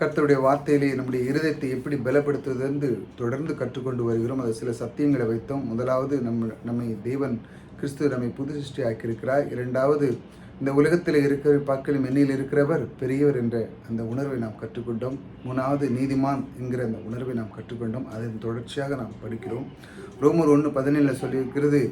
கர்த்தருடைய வார்த்தையிலே நம்முடைய இருதயத்தை எப்படி பலப்படுத்துவதென்று தொடர்ந்து கற்றுக்கொண்டு வருகிறோம். அது சில சத்தியங்களை வைத்தோம். முதலாவது நம்ம நம்மை தேவன் கிறிஸ்து நம்மை புது சிருஷ்டி ஆக்கியிருக்கிறார். இரண்டாவது இந்த உலகத்தில் இருக்கிற பார்க்கலும் எண்ணில் இருக்கிறவர் பெரியவர் என்ற அந்த உணர்வை நாம் கற்றுக்கொண்டோம். மூணாவது நீதிமான் என்கிற அந்த உணர்வை நாம் கற்றுக்கொண்டோம். அதன் தொடர்ச்சியாக நாம் படிக்கிறோம். ரோமர் ஒன்று பதினேழில் சொல்லியிருக்கிறது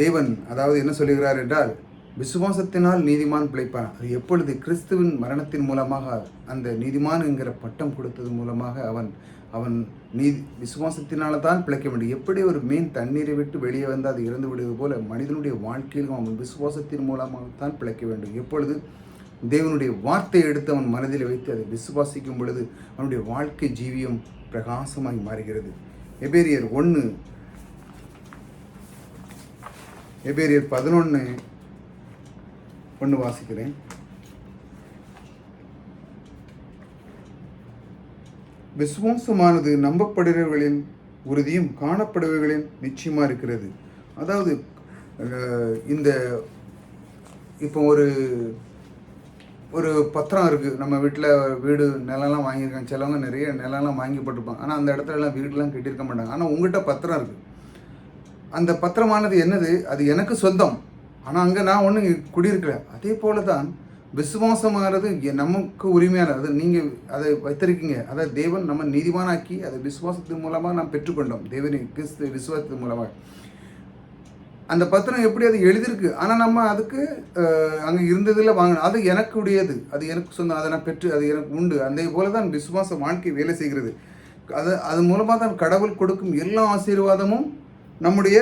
தேவன் அதாவது என்ன சொல்லுகிறார் என்றால் விசுவாசத்தினால் நீதிமான் பிழைப்பான். அது எப்பொழுது கிறிஸ்துவின் மரணத்தின் மூலமாக அந்த நீதிமான் என்கிற பட்டம் கொடுத்தது மூலமாக அவன் அவன் நீதி விசுவாசத்தினால தான் பிழைக்க வேண்டும். எப்படி ஒரு மீன் தண்ணீரை விட்டு வெளியே வந்து அது இறந்து விடுவது போல மனிதனுடைய வாழ்க்கையிலும் அவன் விசுவாசத்தின் மூலமாக தான் பிழைக்க வேண்டும். எப்பொழுது தேவனுடைய வார்த்தையை எடுத்து அவன் மனதில் வைத்து அதை விசுவாசிக்கும் பொழுது அவனுடைய வாழ்க்கை ஜீவியம் பிரகாசமாய் மாறுகிறது. எபேரியர் ஒன்று எபேரியர் பதினொன்று ஒன்று வாசிக்கிறேன். விசுவாசமானது நம்பப்படுகிறவர்களின் உறுதியும் காணப்படுபவர்களின் நிச்சயமாக இருக்கிறது. அதாவது இந்த இப்போ ஒரு ஒரு பத்திரம் இருக்குது நம்ம வீட்டில் வீடு நிலம்லாம் வாங்கியிருக்காங்க. சிலவங்க நிறைய நிலம்லாம் வாங்கி போட்டிருப்பாங்க ஆனால் அந்த இடத்துலலாம் வீடுலாம் கட்டியிருக்க மாட்டாங்க. ஆனால் உங்கள்கிட்ட பத்திரம் இருக்குது அந்த பத்திரமானது என்னது? அது எனக்கு சொந்தம். ஆனால் அங்கே நான் ஒன்றும் குடியிருக்கல. அதே போல தான் விசுவாசமானது நமக்கு உரிமையான அது நீங்கள் அதை வைத்திருக்கீங்க. அதை தேவன் நம்ம நீதிமானாக்கி அதை விசுவாசத்தின் மூலமாக நாம் பெற்றுக்கொண்டோம். தேவனை கிறிஸ்து விசுவாசத்தின் மூலமாக அந்த பத்திரம் எப்படி அது எழுதியிருக்கு? ஆனால் நம்ம அதுக்கு அங்கே இருந்ததில் வாங்கணும். அது எனக்கு உடையது அது எனக்கு சொந்தம். அதை நான் பெற்று அது எனக்கு உண்டு. அதே போல தான் விசுவாச வாழ்க்கை வேலை செய்கிறது. அது அது மூலமாக தான் கடவுள் கொடுக்கும் எல்லா ஆசீர்வாதமும் நம்முடைய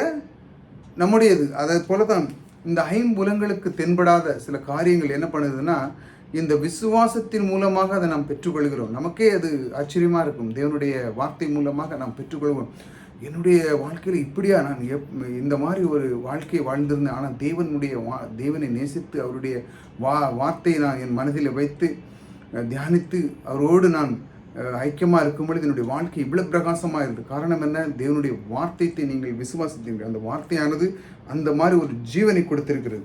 நம்முடையது. அதை போல தான் இந்த ஐம்புலங்களுக்கு தென்படாத சில காரியங்கள் என்ன பண்ணுதுன்னா இந்த விசுவாசத்தின் மூலமாக அதை நாம் பெற்றுக்கொள்கிறோம். நமக்கே அது ஆச்சரியமாக இருக்கும். தேவனுடைய வார்த்தை மூலமாக நாம் பெற்றுக்கொள்வோம். என்னுடைய வாழ்க்கையில் இப்படியா நான் எப் இந்த மாதிரி ஒரு வாழ்க்கையை வாழ்ந்திருந்தேன். ஆனால் தேவனுடைய வா தேவனை நேசித்து அவருடைய வா வார்த்தையை நான் என் மனதில் வைத்து தியானித்து அவரோடு நான் ஐக்கியமாக இருக்கும் பொழுது என்னுடைய வாழ்க்கை இவ்வளோ பிரகாசமாக இருக்குது காரணம் என்ன? தேவனுடைய வார்த்தையை நீங்கள் விசுவாசித்தீர்கள். அந்த வார்த்தையானது அந்த மாதிரி ஒரு ஜீவனை கொடுத்திருக்கிறது.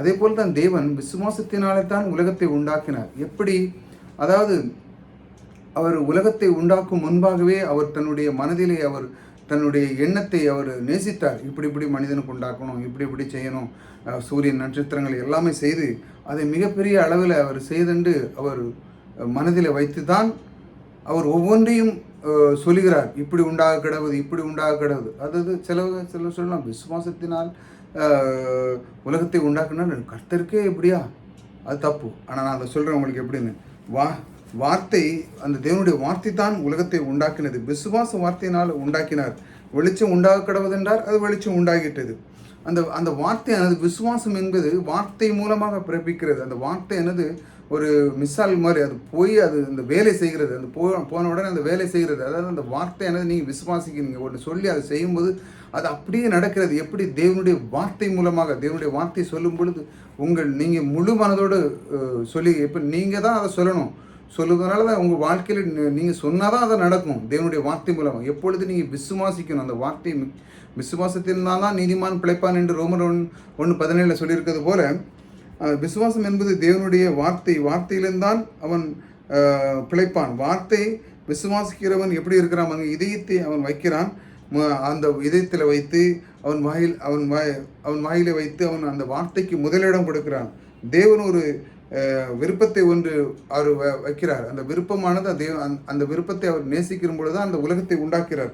அதே போல் தான் தேவன் விசுவாசத்தினாலே தான் உலகத்தை உண்டாக்கினார். எப்படி? அதாவது அவர் உலகத்தை உண்டாக்கும் முன்பாகவே அவர் தன்னுடைய மனதிலே அவர் தன்னுடைய எண்ணத்தை அவர் நேசித்தார். இப்படி இப்படி மனிதனுக்கு உண்டாக்கணும் இப்படி இப்படி செய்யணும் சூரியன் நட்சத்திரங்கள் எல்லாமே செய்து அதை மிகப்பெரிய அளவில் அவர் செய்தண்டு அவர் மனதில் வைத்து தான் அவர் ஒவ்வொன்றையும் சொல்லுகிறார். இப்படி உண்டாக கிடவுது இப்படி உண்டாக கிடவுது. அதாவது சில சில சொல்லலாம். விசுவாசத்தினால் உலகத்தை உண்டாக்குனா கர்த்தருக்கே எப்படியா? அது தப்பு. ஆனால் நான் அதை சொல்கிறேன் உங்களுக்கு எப்படின்னு. வா வார்த்தை அந்த தேவனுடைய வார்த்தை தான் உலகத்தை உண்டாக்கினது. விசுவாச வார்த்தையினால் உண்டாக்கினார். வெளிச்சம் உண்டாக கிடவதென்றார் அது வெளிச்சம் உண்டாகிட்டது அந்த அந்த வார்த்தையானது விசுவாசம் என்பது வார்த்தை மூலமாக பிறப்பிக்கிறது. அந்த வார்த்தை என்னது ஒரு மிஸ்ஸால் மாதிரி அது போய் அது அந்த வேலை செய்கிறது. அந்த போ போன உடனே அந்த வேலை செய்கிறது. அதாவது அந்த வார்த்தையானது நீங்கள் விசுவாசிக்கிறீங்க. ஒன்று சொல்லி அதை செய்யும்போது அது அப்படியே நடக்கிறது. எப்படி? தேவனுடைய வார்த்தை மூலமாக. தேவனுடைய வார்த்தை சொல்லும் பொழுது உங்கள் நீங்கள் முழு மனதோடு சொல்லி இப்போ நீங்கள் தான் அதை சொல்லணும். சொல்லுவதனால தான் உங்கள் வாழ்க்கையில் நீங்கள் சொன்னால் தான் அதை நடக்கும். தேவனுடைய வார்த்தை மூலமாக. எப்பொழுது நீங்கள் விசுவாசிக்கணும்? அந்த வார்த்தை விசுவாசத்தினால் தான் நீதிமான் பிழைப்பான் என்று ரோமர் ஒன் ஒன்று பதினேழில் சொல்லியிருக்கிறது போல விசுவாசம் என்பது தேவனுடைய வார்த்தை வார்த்தையிலிருந்தான் அவன் பிழைப்பான். வார்த்தை விசுவாசிக்கிறவன் எப்படி இருக்கிறான்? அங்கே இதயத்தை அவன் வைக்கிறான். அந்த இதயத்தில் வைத்து அவன் வாயில் அவன் வாய் அவன் வாயில வைத்து அவன் அந்த வார்த்தைக்கு முதலிடம் கொடுக்கிறான். தேவன் ஒரு விருப்பத்தை ஒன்று அவர் வ- வைக்கிறார். அந்த விருப்பமானது அந்த தேவ- அந்த- விருப்பத்தை அவர் நேசிக்கிற பொழுது தான் அந்த உலகத்தை உண்டாக்கிறார்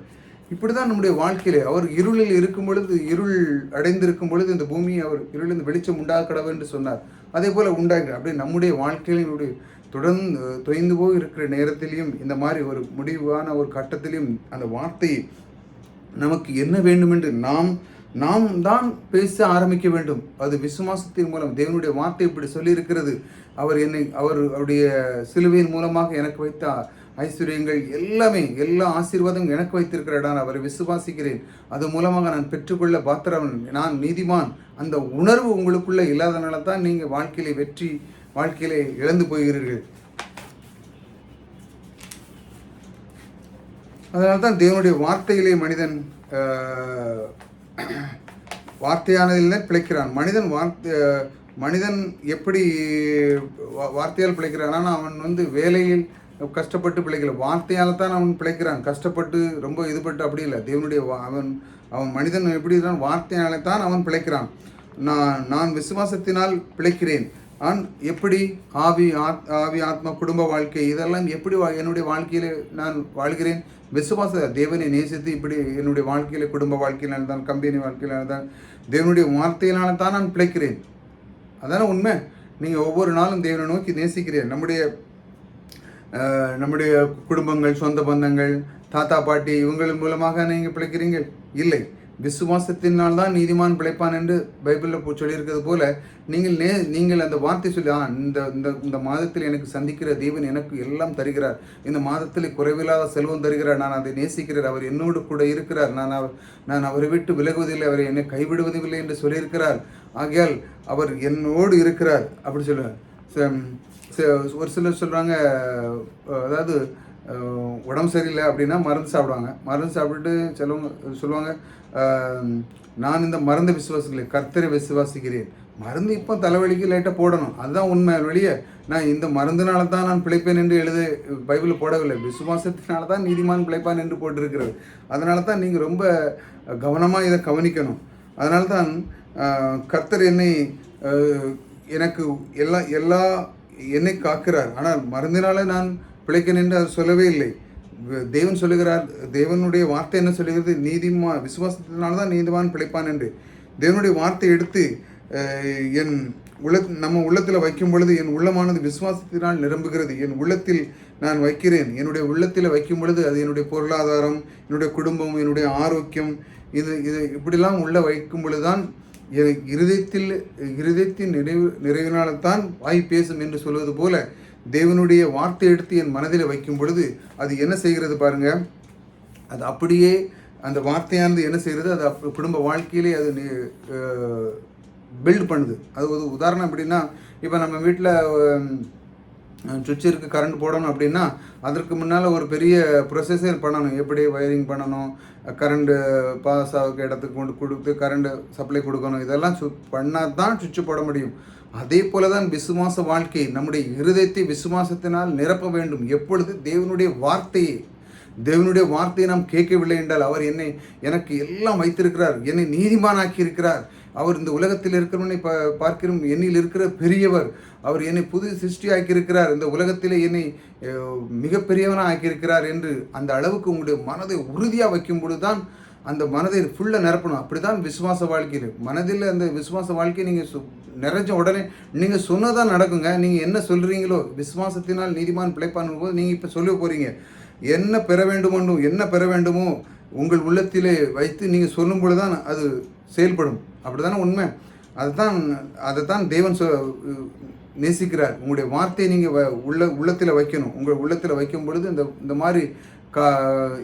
இப்படி தான் நம்முடைய வாழ்க்கையிலே அவர் இருளில் இருக்கும் பொழுது இருள் அடைந்திருக்கும் பொழுது இந்த பூமியை அவர் இருளில் வெளிச்சம் உண்டாக கடவு என்று சொன்னார். அதே போல் உண்டாகிறார் அப்படியே நம்முடைய வாழ்க்கையினுடைய தொடர்ந்து தொய்ந்து போய் இருக்கிற நேரத்திலையும் இந்த மாதிரி ஒரு முடிவான ஒரு கட்டத்திலையும் அந்த வார்த்தையை நமக்கு என்ன வேண்டும் என்று நாம் நாம் தான் பேச ஆரம்பிக்க வேண்டும். அது விசுவாசத்தின் மூலம் தேவனுடைய வார்த்தை இப்படி சொல்லியிருக்கிறது. அவர் என்னை அவர் அவருடைய சிலுவையின் மூலமாக எனக்கு வைத்த ஐஸ்வர்யங்கள் எல்லாமே எல்லா ஆசீர்வாதம் எனக்கு வைத்திருக்கிறார் நான் அவரை விசுவாசிக்கிறேன். அது மூலமாக நான் பெற்றுக்கொள்ள பாத்திரவன் நான் நீதிமான். அந்த உணர்வு உங்களுக்குள்ள இல்லாதனால தான் நீங்கள் வாழ்க்கையிலே வெற்றி வாழ்க்கையிலே இழந்து போகிறீர்கள். அதனால தான் தேவனுடைய வார்த்தையிலே மனிதன் ஆஹ், வார்த்தையானதிலே பிழைக்கிறான். மனிதன் வார்த்தை மனிதன் எப்படி வார்த்தையால் பிழைக்கிறான்? ஆனால் அவன் வந்து வேலையில் கஷ்டப்பட்டு பிழைக்கல. வார்த்தையால் தான் அவன் பிழைக்கிறான். கஷ்டப்பட்டு ரொம்ப இதுபட்டு அப்படி இல்லை. தேவனுடைய வா- அவன் அவன் மனிதன் எப்படி இருந்தான்? வார்த்தையால் தான் அவன் பிழைக்கிறான். நான் நான் விசுவாசத்தினால் பிழைக்கிறேன். ஆன் எப்படி ஆவி ஆத் ஆவி ஆத்மா குடும்ப வாழ்க்கை இதெல்லாம் எப்படி வா- என்னுடைய வாழ்க்கையில் நான் வாழ்கிறேன்? விசுவாச தேவனை நேசித்து இப்படி என்னுடைய வாழ்க்கையில் குடும்ப வாழ்க்கையினால் தான் கம்பெனி வாழ்க்கையினால் தான் தேவனுடைய வார்த்தையினால தான் நான் பிழைக்கிறேன். அதான உண்மை? நீங்கள் ஒவ்வொரு நாளும் தேவனை நோக்கி நேசிக்கிறேன் நம்முடைய நம்முடைய குடும்பங்கள் சொந்த பந்தங்கள் தாத்தா பாட்டி இவங்களின் மூலமாக நீங்கள் பிழைக்கிறீங்க? இல்லை. விசுவாசத்தினால் தான் நீதிமான் பிழைப்பான் என்று பைபிளில் போ- சொல்லியிருக்கிறது போல நீங்கள் நே நீங்கள் அந்த வார்த்தை சொல்லி ஆ இந்த இந்த இந்த மாதத்தில் எனக்கு சந்திக்கிற தேவன் எனக்கு எல்லாம் தருகிறார். இந்த மாதத்தில் குறைவில்லாத செல்வம் தருகிறார். நான் அதை நேசிக்கிறார் அவர் என்னோடு கூட இருக்கிறார். நான் அவர் நான் அவரை விட்டு விலகுவதில்லை. அவர் என்னை கைவிடுவதில்லை என்று சொல்லியிருக்கிறார். ஆகையால் அவர் என்னோடு இருக்கிறார். அப்படி சொல்லுவார். ஒரு சிலர் சொல்கிறாங்க அதாவது உடம்பு சரியில்லை அப்படின்னா மருந்து சாப்பிடுவாங்க. மருந்து சாப்பிட்டுட்டு சிலவங்க சொல்லுவாங்க நான் இந்த மருந்தை விசுவாசிக்கலை கர்த்தரை விசுவாசிக்கிறேன். மருந்து இப்போ தலைவலிக்கு லைட்டாக போடணும். அதுதான் உண்மை வெளியே. நான் இந்த மருந்தினால தான் நான் பிழைப்பேன் என்று எழுத பைபிளில் போடவில்லை. விசுவாசத்தினால தான் நீதிமான் பிழைப்பான் என்று போட்டிருக்கிறது. அதனால தான் நீங்கள் ரொம்ப கவனமாக இதை கவனிக்கணும். அதனால தான் கர்த்தர் என்னை எனக்கு எல்லா எல்லா என்னை காக்கிறார். ஆனால் மருந்தினால நான் பிழைக்கிறேன் என்று அவர் சொல்லவே இல்லை. தேவன் சொல்லுகிறார் தேவனுடைய வார்த்தை என்ன சொல்லுகிறது? நீதிமா விசுவாசத்தினால தான் நீதிமான் பிழைப்பான் என்று. தேவனுடைய வார்த்தை எடுத்து என் உள்ள நம்ம உள்ளத்தில் வைக்கும் பொழுது என் உள்ளமானது விசுவாசத்தினால் நிரம்புகிறது. என் உள்ளத்தில் நான் வைக்கிறேன். என்னுடைய உள்ளத்தில் வைக்கும் பொழுது அது என்னுடைய பொருளாதாரம் என்னுடைய குடும்பம் என்னுடைய ஆரோக்கியம் இது இது இப்படிலாம் உள்ள வைக்கும் பொழுதுதான் எனக்கு இருதயத்தில் இருதயத்தின் நிறைவு நிறைவினால்தான் வாய் பேசும் என்று சொல்வது போல தேவனுடைய வார்த்தை எடுத்து என் மனதில் வைக்கும் பொழுது அது என்ன செய்கிறது பாருங்க? அது அப்படியே அந்த வார்த்தையானது என்ன செய்கிறது? அது குடும்ப வாழ்க்கையிலே அது பில்ட் பண்ணுது. அது ஒரு உதாரணம் எப்படின்னா இப்போ நம்ம வீட்டில் சுவிட்சிற்கு கரண்ட் போடணும் அப்படின்னா அதற்கு முன்னால் ஒரு பெரிய ப்ரொசஸர் பண்ணணும். எப்படி வயரிங் பண்ணணும்? கரண்ட்டு பாஸ் ஆக இடத்துக்கு கொண்டு கொடுத்து கரண்ட் சப்ளை கொடுக்கணும். இதெல்லாம் சு பண்ணால் தான் சுவிட்சு போட முடியும். அதே போல தான் விசுவாச வாழ்க்கை நம்முடைய இருதயத்தை விசுவாசத்தினால் நிரப்ப வேண்டும். எப்பொழுது? தேவனுடைய வார்த்தையை. தேவனுடைய வார்த்தையை நாம் கேட்கவில்லை என்றால் அவர் என்னை எனக்கு எல்லாம் வைத்திருக்கிறார். என்னை நீதிமானாக்கி இருக்கிறார் அவர் இந்த உலகத்தில் இருக்கிறவனை ப பார்க்கிறோம். என்னில் இருக்கிற பெரியவர். அவர் என்னை புது சிருஷ்டி ஆக்கியிருக்கிறார் இந்த உலகத்திலே என்னை மிகப்பெரியவனாக ஆக்கியிருக்கிறார் என்று அந்த அளவுக்கு உங்களுடைய மனதை உறுதியாக வைக்கும் பொழுது தான் அந்த மனதை ஃபுல்லாக நிரப்பணும். அப்படி தான் விசுவாச வாழ்க்கையில். மனதில் அந்த விசுவாச வாழ்க்கையை நீங்கள் சு நிறைஞ்ச உடனே நீங்கள் சொன்னதான் நடக்குங்க. நீங்கள் என்ன சொல்கிறீங்களோ விசுவாசத்தினால் நீதிமான் பிழைப்பான் போது நீங்கள் இப்போ சொல்ல போகிறீங்க என்ன பெற வேண்டுமோ என்ன பெற வேண்டுமோ உங்கள் உள்ளத்திலே வைத்து நீங்கள் சொல்லும் பொழுது தான் அது செயல்படும். அப்படி தானே உண்மை? அதுதான் அதை தான் தேவன் சொ நேசிக்கிறார். உங்களுடைய வார்த்தையை நீங்கள் வ உள்ள உள்ளத்தில் வைக்கணும். உங்கள் உள்ளத்தில் வைக்கும் பொழுது இந்த இந்த மாதிரி கா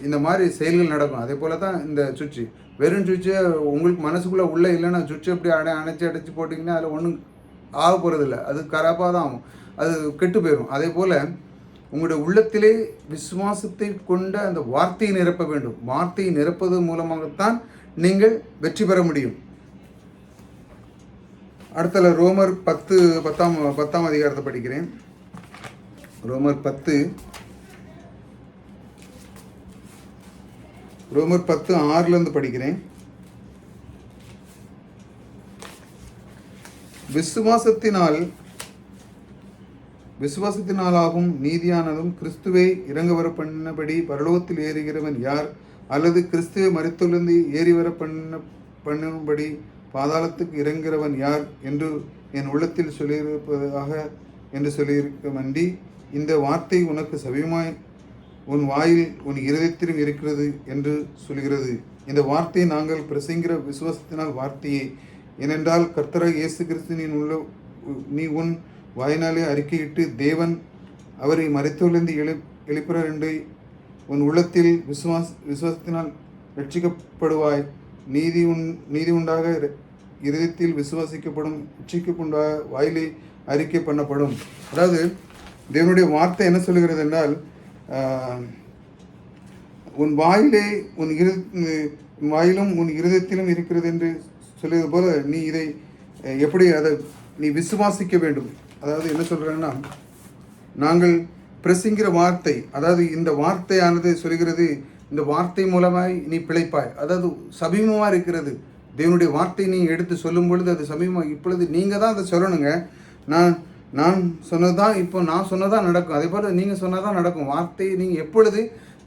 இந்த மாதிரி செயல்கள் நடக்கும். அதே போல தான் இந்த சுவிட்சு. வெறும் சுவிட்சை உங்களுக்கு மனசுக்குள்ளே உள்ளே இல்லைன்னா சுவிட்சு எப்படி அடை அணைச்சி அடைச்சி போட்டிங்கன்னா அதில் ஒன்றும் ஆக போகிறதில்ல அது கராப்பாக தான் ஆகும். அது கெட்டு போயிடும் அதே போல் உங்களுடைய உள்ளத்திலே விசுவாசத்தை கொண்ட அந்த வார்த்தையை நிரப்ப வேண்டும். வார்த்தையை நிரப்பது மூலமாகத்தான் நீங்கள் வெற்றி பெற முடியும். அடுத்தல ரோமர் பத்து பத்தாம் பத்தாம் அதிகாரத்தை படிக்கிறேன். ரோமர் பத்து. ரோமர் பத்து ஆறுலேருந்து படிக்கிறேன். விசுவாசத்தினால் விசுவாசத்தினாலாகும் நீதியானதும் கிறிஸ்துவை இறங்க வர பண்ணபடி பரலோகத்தில் ஏறுகிறவன் யார்? அல்லது கிறிஸ்துவை மறித்துள்ளந்து ஏறி வர பண்ண பண்ணும்படி பாதாளத்துக்கு இறங்குகிறவன் யார் என்று என் உள்ளத்தில் சொல்லியிருப்பதாக என்று சொல்லியிருக்க மண்டி இந்த வார்த்தை உனக்கு சபியமாய் உன் வாயில் உன் இருதயத்திலும் இருக்கிறது என்று சொல்கிறது இந்த வார்த்தையை நாங்கள் பிரசங்கிற விசுவாசத்தினால் வார்த்தையே. ஏனென்றால் கர்த்தராக இயேசு கிறிஸ்து நீ உள்ள நீ உன் வாயினாலே அறிக்கையிட்டு தேவன் அவரை மறைத்தொழிந்து எழு எழுப்புறார் என்று உன் உள்ளத்தில் விசுவாஸ் விசுவாசத்தினால் ரட்சிக்கப்படுவாய். நீதி உன் நீதி உண்டாக இரு- இருதயத்தில் விசுவாசிக்கப்படும் உச்சிக்கு உண்டாக வாயிலை அறிக்கை பண்ணப்படும். அதாவது தேவனுடைய வார்த்தை என்ன சொல்கிறது என்றால் உன் வாயிலே உன் இரு உன் வாயிலும் உன் இருதயத்திலும் இருக்கிறது என்று சொல்லியது போல நீ இதை எப்படி அதை நீ விசுவாசிக்க வேண்டும். அதாவது என்ன சொல்கிறேன்னா நாங்கள் பிரசிங்கிற வார்த்தை அதாவது இந்த வார்த்தையானது சொல்கிறது இந்த வார்த்தை மூலமாய் நீ பிழைப்பாய். அதாவது சமீபமாக இருக்கிறது. தேவனுடைய வார்த்தை நீ எடுத்து சொல்லும் பொழுது அது சமீபமாக இப்பொழுது நீங்கள் தான் அதை சொல்லணுங்க. நான் நான் சொன்னதான் இப்போ நான் சொன்னதான் நடக்கும். அதே போல் நீங்கள் சொன்னதான் நடக்கும். வார்த்தை நீங்கள் எப்பொழுது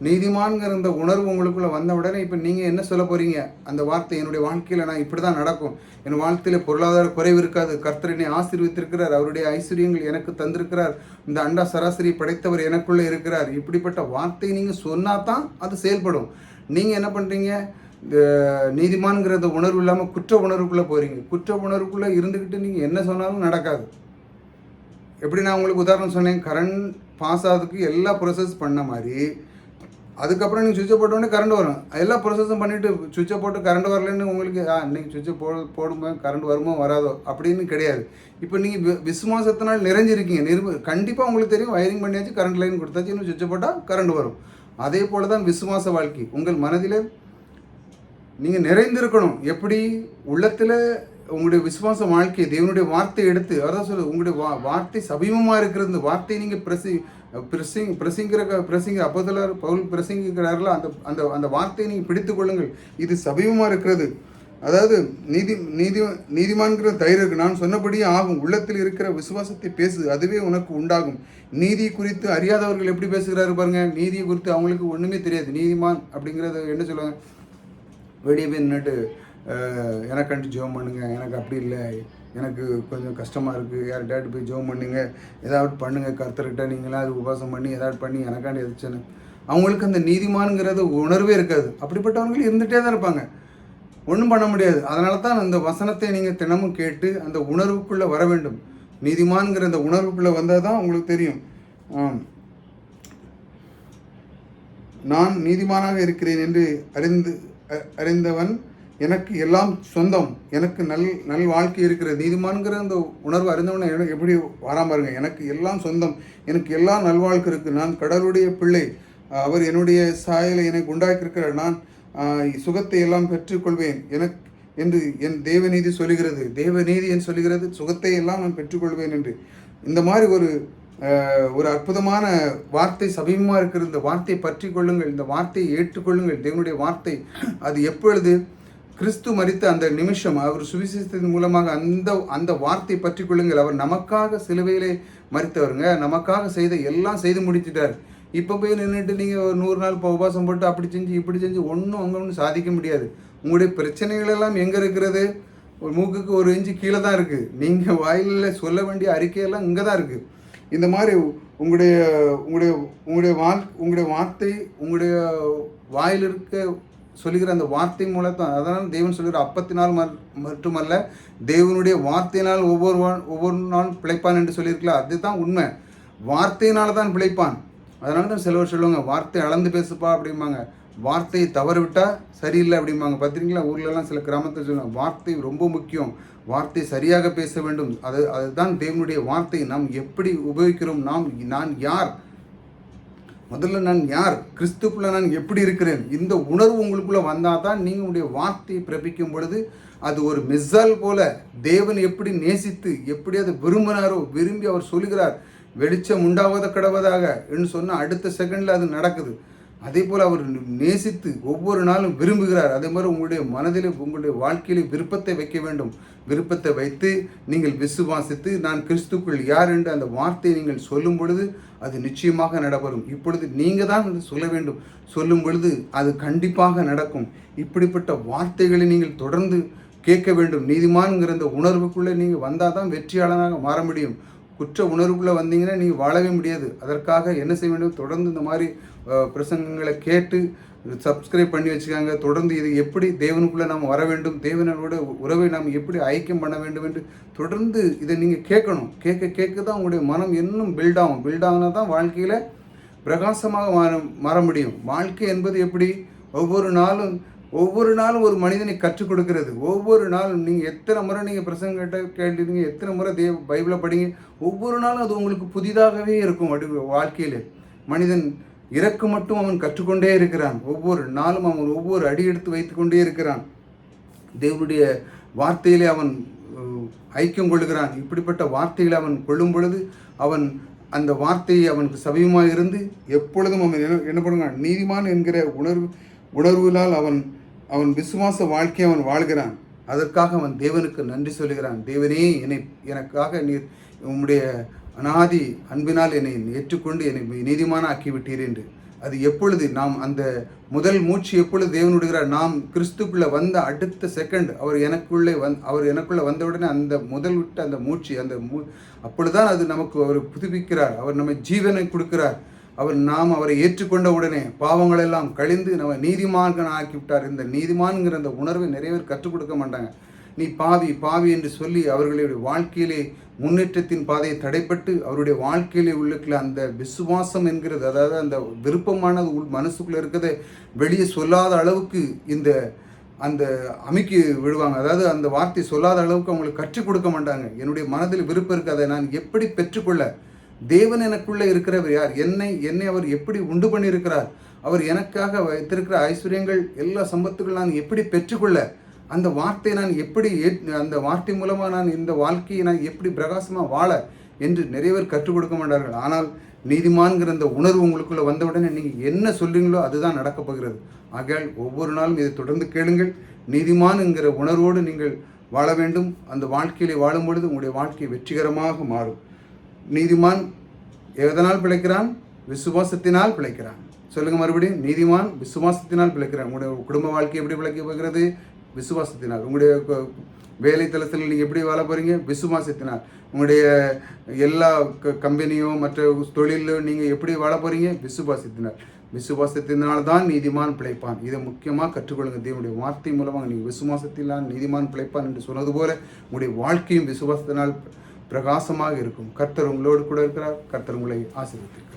நீதிமான்கிற அந்த உணர்வு உங்களுக்குள்ள வந்த உடனே இப்போ நீங்கள் என்ன சொல்ல போறீங்க? அந்த வார்த்தை என்னுடைய வாழ்க்கையில் நான் இப்படி தான் நடக்கும். என் வாழ்க்கையில் பொருளாதார குறைவு இருக்காது. கர்த்தரனை ஆசீர்வித்திருக்கிறார். அவருடைய ஐஸ்வர்யங்கள் எனக்கு தந்திருக்கிறார். இந்த அண்டா சராசரி படைத்தவர் எனக்குள்ளே இருக்கிறார். இப்படிப்பட்ட வார்த்தை நீங்கள் சொன்னா தான் அது செயல்படும். நீங்கள் என்ன பண்ணுறீங்க இந்த நீதிமான்கிற உணர்வு இல்லாமல் குற்ற உணர்வுக்குள்ளே போகிறீங்க குற்ற உணர்வுக்குள்ளே இருந்துக்கிட்டு நீங்கள் என்ன சொன்னாலும் நடக்காது. எப்படி நான் உங்களுக்கு உதாரணம் சொன்னேன்? கரண்ட் பாஸ் ஆகிறதுக்கு எல்லா ப்ரொசஸ் பண்ண மாதிரி அதுக்கப்புறம் நீங்கள் சுவிட்சை போட்டோடனே கரண்ட் வரும். எல்லா ப்ரொசஸும் பண்ணிவிட்டு சுவிட்சை போட்டு கரண்ட் வரலன்னு உங்களுக்கு ஆ இன்றைக்கி சுவிட்சை போ போடும்போது கரண்ட் வருமோ வராதோ? அப்படின்னு கிடையாது. இப்போ நீங்கள் விசுவாசத்தினால் நிறைஞ்சிருக்கீங்க. நிர்ப கண்டிப்பாக உங்களுக்கு தெரியும். வயரிங் பண்ணியாச்சு கரண்ட் லைன் கொடுத்தாச்சு. இன்னும் சுவிட்சை போட்டால் கரண்ட் வரும். அதே போல் தான் விசுவாச வாழ்க்கை. உங்கள் மனதில் நீங்கள் நிறைந்திருக்கணும். எப்படி? உள்ளத்தில் உங்களுடைய விசுவாச வாழ்க்கை தேவனுடைய வார்த்தை எடுத்து அதான் சொல்லு உங்களுடைய வா வார்த்தை சமீபமாக இருக்கிறது இந்த வார்த்தையை நீங்கள் பிரசி பிரசிங் பிரசிங்கிற பிரசிங்க அப்போதலர் பவுல் பிரசிங்கிறார்களோ அந்த அந்த அந்த வார்த்தையை நீங்கள் பிடித்து கொள்ளுங்கள். இது சபீமமாக இருக்கிறது. அதாவது நீதி நீதி நீதிமான்கிற தைரியம் இருக்கு நான் சொன்னபடியே ஆகும். உள்ளத்தில் இருக்கிற விசுவாசத்தை பேசு அதுவே உனக்கு உண்டாகும். நீதி குறித்து அறியாதவர்கள் எப்படி பேசுகிறாரு பாருங்க. நீதியை குறித்து அவங்களுக்கு ஒன்றுமே தெரியாது. நீதிமான் அப்படிங்கிறத என்ன சொல்லுவாங்க? வெளியே போய் நின்றுட்டு எனக்காண்டி ஜெபம் பண்ணுங்க எனக்கு அப்படி இல்லை. எனக்கு கொஞ்சம் கஷ்டமாக இருக்குது யார்கிட்டயாட்டு போய் ஜெபம் பண்ணுங்க. ஏதாவது பண்ணுங்கள் கர்த்தர்கிட்ட நீங்களாம் அது உபவாசம் பண்ணி ஏதாவது பண்ணி எனக்காண்டி எதாச்சுன்னு அவங்களுக்கு அந்த நீதிமானுங்கிறது உணர்வே இருக்காது. அப்படிப்பட்டவங்களும் இருந்துகிட்டே தான் இருப்பாங்க. ஒன்றும் பண்ண முடியாது. அதனால தான் அந்த வசனத்தை நீங்கள் தினமும் கேட்டு அந்த உணர்வுக்குள்ளே வர வேண்டும். நீதிமான்கிற அந்த உணர்வுக்குள்ளே வந்தால் தான் உங்களுக்கு தெரியும். நான் நீதிமானாக இருக்கிறேன் என்று அறிந்து அறிந்தவன் எனக்கு எல்லாம் சொந்தம் எனக்கு நல் நல் வாழ்க்கை இருக்கிறது. நீதிமான்கிற அந்த உணர்வு அறிந்தவனை எனக்கு எப்படி வராம எனக்கு எல்லாம் சொந்தம் எனக்கு எல்லாம் நல்வாழ்க்கை இருக்குது நான் கடவுளுடைய பிள்ளை அவர் என்னுடைய சாயலை எனக்கு உண்டாக்கியிருக்கிறார். நான் சுகத்தை எல்லாம் பெற்றுக்கொள்வேன். எனக்கு என்று என் தேவநீதி சொல்லுகிறது. தேவநீதி என்று சொல்லுகிறது. சுகத்தை எல்லாம் நான் பெற்றுக்கொள்வேன் என்று. இந்த மாதிரி ஒரு ஒரு அற்புதமான வார்த்தை சமீபமாக இருக்கிற இந்த வார்த்தையை பற்றி கொள்ளுங்கள் இந்த வார்த்தையை ஏற்றுக்கொள்ளுங்கள். தேவனுடைய வார்த்தை அது எப்பொழுது கிறிஸ்து மறித்த அந்த நிமிஷம் அவர் சுவிசேஷத்தின் மூலமாக அந்த அந்த வார்த்தை பற்றி கொள்ளுங்கள். அவர் நமக்காக சிலுவையிலே மறித்தவருங்க நமக்காக செய்த எல்லாம் செய்து முடிச்சிட்டார். இப்போ போய் நின்றுட்டு நீங்கள் ஒரு நூறு நாள் இப்போ உபாசம் போட்டு அப்படி செஞ்சு இப்படி செஞ்சு ஒன்றும் அங்கே ஒன்றும் சாதிக்க முடியாது. உங்களுடைய பிரச்சனைகள் எல்லாம் எங்கே இருக்கிறது? ஒரு மூக்குக்கு ஒரு இன்ச்சு கீழே தான் இருக்குது நீங்கள் வாயிலில் சொல்ல வேண்டிய அறிக்கையெல்லாம் இங்கே தான் இருக்குது இந்த மாதிரி உங்களுடைய உங்களுடைய உங்களுடைய வாழ் உங்களுடைய வார்த்தை உங்களுடைய வாயில் இருக்க சொல்லுகிற அந்த வார்த்தை மூலத்தான் அதனால் தேவன் சொல்லுகிற அப்பத்தினால் ம- மட்டுமல்ல தேவனுடைய வார்த்தையினால் ஒவ்வொரு ஒவ்வொரு நாள் பிழைப்பான் என்று சொல்லியிருக்கலாம் அதுதான் உண்மை. வார்த்தையினால தான் பிழைப்பான். அதனால தான் சிலவர் சொல்லுவாங்க வார்த்தை அளந்து பேசுப்பா அப்படிம்பாங்க. வார்த்தையை தவறு விட்டால் சரியில்லை அப்படிம்பாங்க. பார்த்துருங்களா ஊர்லலாம் சில கிராமத்தில் சொல்லுவாங்க வார்த்தை ரொம்ப முக்கியம். வார்த்தை சரியாக பேச வேண்டும். அது அதுதான் தேவனுடைய வார்த்தை. நாம் எப்படி உபயோகிக்கிறோம்? நாம் நான் யார்? முதல்ல நான் யார்? கிறிஸ்துக்குள்ள நான் எப்படி இருக்கிறேன்? இந்த உணர்வு உங்களுக்குள்ள வந்தால் தான் நீங்கள் உங்களுடைய வார்த்தையை பிறப்பிக்கும் பொழுது அது ஒரு மிஸ்ஸால் போல தேவன் எப்படி நேசித்து எப்படி அதை விரும்பினாரோ விரும்பி அவர் சொல்லுகிறார் வெளிச்சம் உண்டாவத கிடவதாக என்று சொன்னால் அடுத்த செகண்டில் அது நடக்குது. அதே போல் அவர் நேசித்து ஒவ்வொரு நாளும் விரும்புகிறார். அதே மாதிரி உங்களுடைய மனதிலே உங்களுடைய வாழ்க்கையிலே விருப்பத்தை வைக்க வேண்டும். விருப்பத்தை வைத்து நீங்கள் விசுவாசித்து நான் கிறிஸ்துக்குள் யார் என்று அந்த வார்த்தையை நீங்கள் சொல்லும் பொழுது அது நிச்சயமாக நடைபெறும். இப்பொழுது நீங்கள் தான் சொல்ல வேண்டும். சொல்லும் பொழுது அது கண்டிப்பாக நடக்கும். இப்படிப்பட்ட வார்த்தைகளை நீங்கள் தொடர்ந்து கேட்க வேண்டும். நீதிமான்ங்கிற அந்த உணர்வுக்குள்ளே நீங்கள் வந்தால் தான் வெற்றியாளனாக மாற முடியும். குற்ற உணர்வுக்குள்ளே வந்தீங்கன்னா நீங்கள் வாழவே முடியாது. அதற்காக என்ன செய்ய வேண்டும்? தொடர்ந்து இந்த மாதிரி பிரசங்கங்களை கேட்டு சப்ஸ்கிரைப் பண்ணி வச்சுக்காங்க. தொடர்ந்து இது எப்படி தேவனுக்குள்ளே நாம் வர வேண்டும் தேவனோட உறவை நாம் எப்படி ஐக்கியம் பண்ண வேண்டும் என்று தொடர்ந்து இதை நீங்கள் கேட்கணும். கேட்க கேட்க தான் உங்களுடைய மனம் இன்னும் பில்ட் ஆகும். பில்ட் தான் வாழ்க்கையில் பிரகாசமாக மாற மாற முடியும். வாழ்க்கை என்பது எப்படி? ஒவ்வொரு நாளும் ஒவ்வொரு நாளும் ஒரு மனிதனை கற்றுக் கொடுக்கிறது. ஒவ்வொரு நாளும் நீங்கள் எத்தனை முறை நீங்கள் பிரசங்க கேட்ட எத்தனை முறை தேவ பைபிளை படிங்க ஒவ்வொரு நாளும் அது உங்களுக்கு புதிதாகவே இருக்கும். அப்படி வாழ்க்கையில். மனிதன் இறக்கு மட்டும் அவன் கற்றுக்கொண்டே இருக்கிறான். ஒவ்வொரு நாளும் அவன் ஒவ்வொரு அடி எடுத்து வைத்துக்கொண்டே இருக்கிறான். தேவனுடைய வார்த்தையிலே அவன் ஐக்கியம் கொள்கிறான் இப்படிப்பட்ட வார்த்தைகளை அவன் கொள்ளும் பொழுது அவன் அந்த வார்த்தையை அவனுக்கு சமயமாக இருந்து எப்பொழுதும் அவன் என்ன என்ன பண்ணுறான் நீதிமான் என்கிற உணர்வு உணர்வுகளால் அவன் அவன் விசுவாச வாழ்க்கையை அவன் வாழ்கிறான். அதற்காக அவன் தேவனுக்கு நன்றி சொல்லுகிறான். தேவனே என்னை எனக்காக நீர் உம்முடைய அனாதி அன்பினால் என்னை ஏற்றுக்கொண்டு என்னை நீதிமான ஆக்கிவிட்டீர் என்று. அது எப்பொழுது நாம் அந்த முதல் மூச்சு எப்பொழுது தேவன் விடுகிறார்? நாம் கிறிஸ்துக்குள்ளே வந்த அடுத்த செகண்ட் அவர் எனக்குள்ளே வந் அவர் எனக்குள்ளே வந்தவுடனே அந்த முதல் விட்டு அந்த மூச்சு அந்த மூ அப்பொழுதுதான் அது நமக்கு அவர் புதுப்பிக்கிறார். அவர் நம்ம ஜீவனை கொடுக்கிறார். அவர் நாம் அவரை ஏற்றுக்கொண்ட உடனே பாவங்களெல்லாம் கழிந்து நம்ம நீதிமான்கள் ஆக்கிவிட்டார் இந்த நீதிமான்கிற அந்த உணர்வை நிறைய பேர் கற்றுக் கொடுக்க மாட்டாங்க. நீ பாவி பாவி என்று சொல்லி அவர்களுடைய வாழ்க்கையிலே முன்னேற்றத்தின் பாதையை தடைப்பட்டு அவருடைய வாழ்க்கையிலே உள்ளுக்குள்ள அந்த விசுவாசம் என்கிறது அதாவது அந்த விருப்பமானது உள் மனசுக்குள்ளே இருக்கிறத வெளியே சொல்லாத அளவுக்கு இந்த அந்த அமைக்கி விடுவாங்க. அதாவது அந்த வார்த்தை சொல்லாத அளவுக்கு அவங்களுக்கு கற்றுக் கொடுக்க மாட்டாங்க. என்னுடைய மனதில் விருப்பம் இருக்காத அதை நான் எப்படி பெற்றுக்கொள்ள? தேவன் எனக்குள்ளே இருக்கிறவர் யார்? என்னை என்னை அவர் எப்படி உண்டு பண்ணியிருக்கிறார்? அவர் எனக்காக வைத்திருக்கிற ஐஸ்வர்யங்கள் எல்லா சம்பத்துகள் நான் எப்படி பெற்றுக்கொள்ள? அந்த வார்த்தையை நான் எப்படி அந்த வார்த்தை மூலமாக நான் இந்த வாழ்க்கையை நான் எப்படி பிரகாசமாக வாழ என்று நிறைய பேர் கற்றுக் கொடுக்க மாட்டார்கள். ஆனால் நீதிமான்கிற அந்த உணர்வு உங்களுக்குள்ளே வந்தவுடனே நீங்கள் என்ன சொல்கிறீங்களோ அதுதான் நடக்கப் போகிறது. ஆகையால் ஒவ்வொரு நாளும் இதை தொடர்ந்து கேளுங்கள். நீதிமான் என்கிற உணர்வோடு நீங்கள் வாழ வேண்டும். அந்த வாழ்க்கையிலே வாழும் பொழுது உங்களுடைய வாழ்க்கை வெற்றிகரமாக மாறும். நீதிமான் எதனால் பிழைக்கிறான்? விசுவாசத்தினால் பிழைக்கிறான். சொல்லுங்க மறுபடியும். நீதிமான் விசுவாசத்தினால் பிழைக்கிறான். உங்களுடைய குடும்ப வாழ்க்கை எப்படி பிழைக்க போகிறது? விசுவாசத்தினால். உங்களுடைய வேலை தளத்தில் நீங்கள் எப்படி வாழ போகிறீங்க விசுவாசத்தினால். உங்களுடைய எல்லா க கம்பெனியோ மற்ற தொழிலோ நீங்கள் எப்படி வாழ போகிறீங்க விசுவாசத்தினால். விசுவாசத்தினால் தான் நீதிமான் பிழைப்பான். இதை முக்கியமாக கற்றுக்கொள்ளுங்க. தேவனுடைய வார்த்தை மூலமாக நீங்கள் விசுவாசத்தினால் நீதிமான் பிழைப்பான் என்று சொன்னது போல உங்களுடைய வாழ்க்கையும் விசுவாசத்தினால் பிரகாசமாக இருக்கும். கர்த்தர் உங்களோடு கூட இருக்கிறார். கர்த்தர் உங்களை ஆசிரியத்திருக்கிறார்